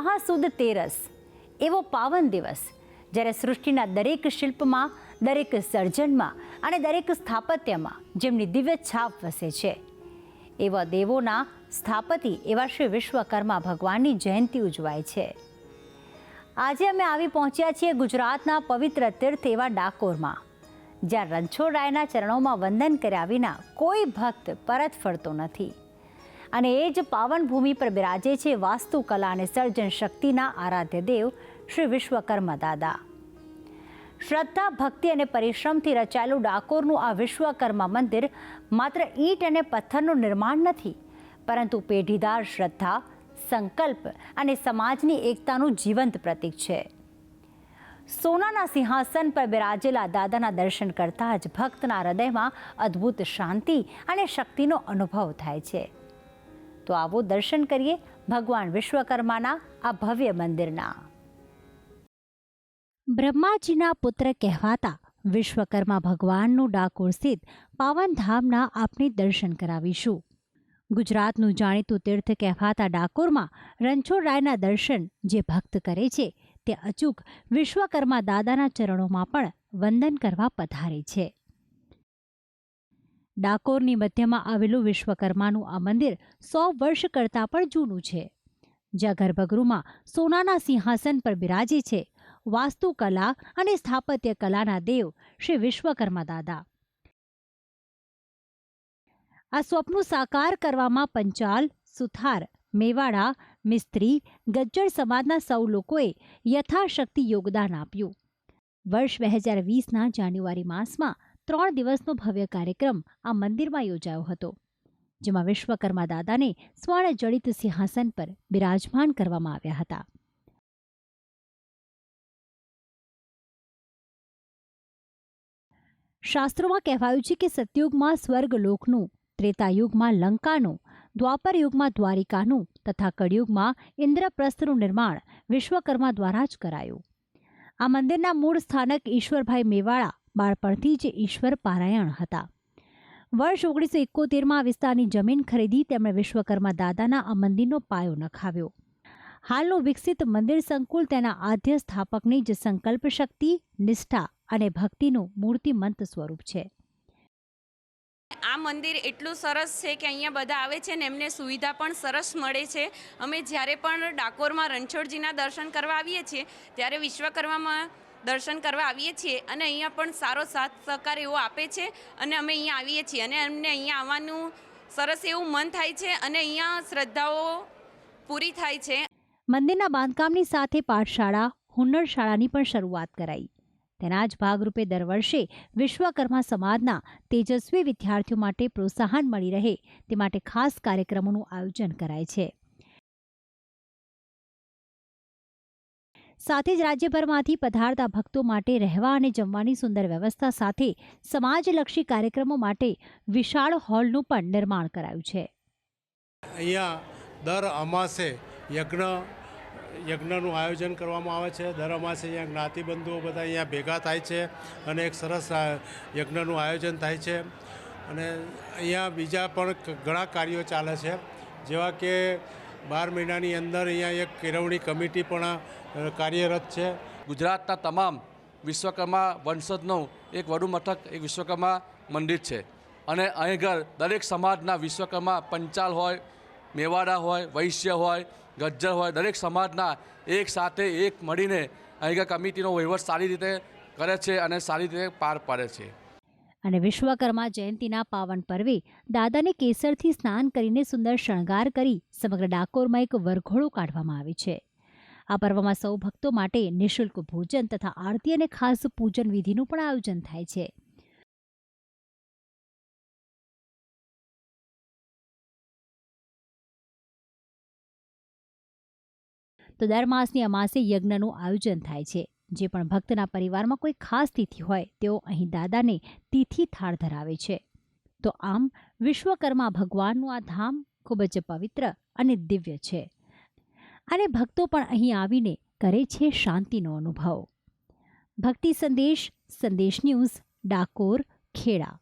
મહાસુદ તેરસ, એવો પાવન દિવસ, જ્યારે સૃષ્ટિના દરેક શિલ્પમાં, દરેક સર્જનમાં અને દરેક સ્થાપત્યમાં જેમની દિવ્ય છાપ વસે છે. એવા દેવોના સ્થાપતિ એવા શ્રી વિશ્વકર્મા ભગવાનની જયંતિ ઉજવાય છે. આજે અમે આવી પહોંચ્યા છીએ ગુજરાતના પવિત્ર તીર્થ એવા ડાકોરમાં, જ્યાં રણછોડરાયના ચરણોમાં વંદન કર્યા વિના કોઈ ભક્ત પરત ફરતો નથી. અને એ જ પાવન ભૂમિ પર બિરાજે છે વાસ્તુકલા અને સર્જન શક્તિના આરાધ્ય દેવ શ્રી વિશ્વકર્મા દાદા. શ્રદ્ધા, ભક્તિ અને પરિશ્રમથી રચાયેલું ડાકોરનું આ વિશ્વકર્મા મંદિર માત્ર ઈંટ અને પથ્થરનું નિર્માણ નથી, પરંતુ પેઢીદાર શ્રદ્ધા, સંકલ્પ અને સમાજની એકતાનું જીવંત પ્રતીક છે. સોનાના સિંહાસન પર બિરાજેલા દાદાના દર્શન કરતાં જ ભક્તના હૃદયમાં અદ્ભુત શાંતિ અને શક્તિનો અનુભવ થાય છે. તો આવો દર્શન કરીએ ભગવાન વિશ્વકર્માના આ ભવ્ય મંદિરના. બ્રહ્માજીના પુત્ર કહેવાતા વિશ્વકર્મા ભગવાનનું ડાકોર સ્થિત પાવનધામના આપને દર્શન કરાવીશું. ગુજરાતનું જાણીતું તીર્થ કહેવાતા ડાકોરમાં રણછોડરાયના દર્શન જે ભક્ત કરે છે, તે અચૂક વિશ્વકર્મા દાદાના ચરણોમાં પણ વંદન કરવા પધારે છે. ડાકોરની મધ્યમાં આવેલું વિશ્વકર્માનું આ મંદિર સો વર્ષ કરતાં પણ જૂનું છે. જ્યાં ગર્ભગૃહમાં સોનાના સિંહાસન પર બિરાજે છે. વાસ્તુકલા અને સ્થાપત્ય કલાના દેવ શ્રી વિશ્વકર્મા દાદા. આ સ્વપ્નું સાકાર કરવામાં પંચાલ, સુથાર, મેવાડા, મિસ્ત્રી, ગજ્જર સમાજના સૌ લોકોએ યથાશક્તિ યોગદાન આપ્યું. વર્ષ બે હજાર વીસના જાન્યુઆરી માસમાં ત્રણ દિવસનો ભવ્ય કાર્યક્રમ આ મંદિરમાં યોજાયો હતો, જેમાં વિશ્વકર્મા દાદાને સ્વર્ણ જડિત સિંહાસન પર બિરાજમાન કરવામાં આવ્યા હતા. શાસ્ત્રોમાં કહેવાયું છે કે સતયુગમાં સ્વર્ગલોકનું, ત્રેતાયુગમાં લંકાનું દ્વાપર યુગમાં દ્વારિકાનું તથા કળિયુગમાં ઇન્દ્રપ્રસ્થનું નિર્માણ વિશ્વકર્મા દ્વારા જ કરાયું. આ મંદિરના મૂળ સ્થાનક ઈશ્વરભાઈ મેવાડા બાળપણથી જ ઈશ્વર પારાયણ હતા. વર્ષ ઓગણીસો એકોતેરમાં વિસ્તારની જમીન ખરીદી તેમણે વિશ્વકર્મા દાદાના આ મંદિરનો પાયો નખાવ્યો. હાલનું વિકસિત મંદિર સંકુલ તેના આદ્ય સ્થાપકની જ સંકલ્પ શક્તિ, નિષ્ઠા અને ભક્તિનું મૂર્તિમંત સ્વરૂપ છે. આ મંદિર એટલું સરસ છે કે અહીંયા બધા આવે છે ને એમને સુવિધા પણ સરસ મળે છે. અમે જ્યારે પણ ડાકોરમાં રણછોડજીના દર્શન કરવા આવીએ છીએ, ત્યારે વિશ્વકર્મામાં દર્શન કરવા આવીએ છીએ અને અહીંયા પણ સારો સાથ સહકાર એવો આપે છે અને અમે અહીંયા આવીએ છીએ અને અમને અહીંયા આવવાનું સરસ એવું મન થાય છે અને અહીંયા શ્રદ્ધાઓ પૂરી થાય છે. મંદિરના બાંધકામની સાથે પાઠશાળા, હુન્નર શાળાની પણ શરૂઆત કરાઈ. તેના જ ભાગરૂપે દર વર્ષે વિશ્વકર્મા સમાજના તેજસ્વી વિદ્યાર્થીઓ માટે પ્રોત્સાહન મળી રહે તે માટે ખાસ કાર્યક્રમોનું આયોજન કરાય છે. સાથે જ રાજ્યભરમાંથી પધારતા ભક્તો માટે રહેવા અને જમવાની સુંદર વ્યવસ્થા સાથે સમાજલક્ષી કાર્યક્રમો માટે વિશાળ હોલનું પણ નિર્માણ કરાયું છે. અહીંયા દર અમાસે યજ્ઞ, યજ્ઞનું આયોજન કરવામાં આવે છે. દર અમાસે અહીંયા જ્ઞાતિબંધુઓ બધા અહીંયા ભેગા થાય છે અને એક સરસ યજ્ઞનું આયોજન થાય છે. અને અહીંયા બીજા પણ ઘણા કાર્યો ચાલે છે. જેવા કે બાર મહિનાની અંદર અહીંયા એક કેળવણી કમિટી પણ કાર્યરત છે. ગુજરાતના તમામ વિશ્વકર્મા વંશજનો એક વડુ મથક, એક વિશ્વકર્મા મંદિર છે. અને અહીં ઘર દરેક સમાજના વિશ્વકર્મા પંચાલ હોય, મેવાડા હોય, વૈશ્ય હોય, ગજ્જર હોય, દરેક સમાજના એક સાથે એક મળીને અહીં કમિટીનો વહીવટ સારી રીતે કરે છે અને સારી રીતે પાર પાડે છે. અને વિશ્વકર્મા જયંતિના પાવન પર્વે દાદાને કેસરથી સ્નાન કરીને સુંદર શણગાર કરી સમગ્ર ડાકોરમાં એક વરઘોડો કાઢવામાં આવે છે. આ પર્વમાં સૌ ભક્તો માટે નિઃશુલ્ક ભોજન તથા આરતી અને ખાસ પૂજન વિધિનું પણ આયોજન થાય છે. તો દર માસની અમાસે યજ્ઞનું આયોજન થાય છે. જે પણ ભક્તના પરિવારમાં કોઈ ખાસ તિથિ હોય, તેઓ અહીં દાદાને તિથિ થાળ ધરાવે છે. તો આમ વિશ્વકર્મા ભગવાનનું આ ધામ ખૂબ જ પવિત્ર અને દિવ્ય છે. અને ભક્તો પણ અહીં આવીને કરે છે શાંતિનો અનુભવ. ભક્તિ સંદેશ સંદેશ ન્યૂઝ, ડાકોર, ખેડા.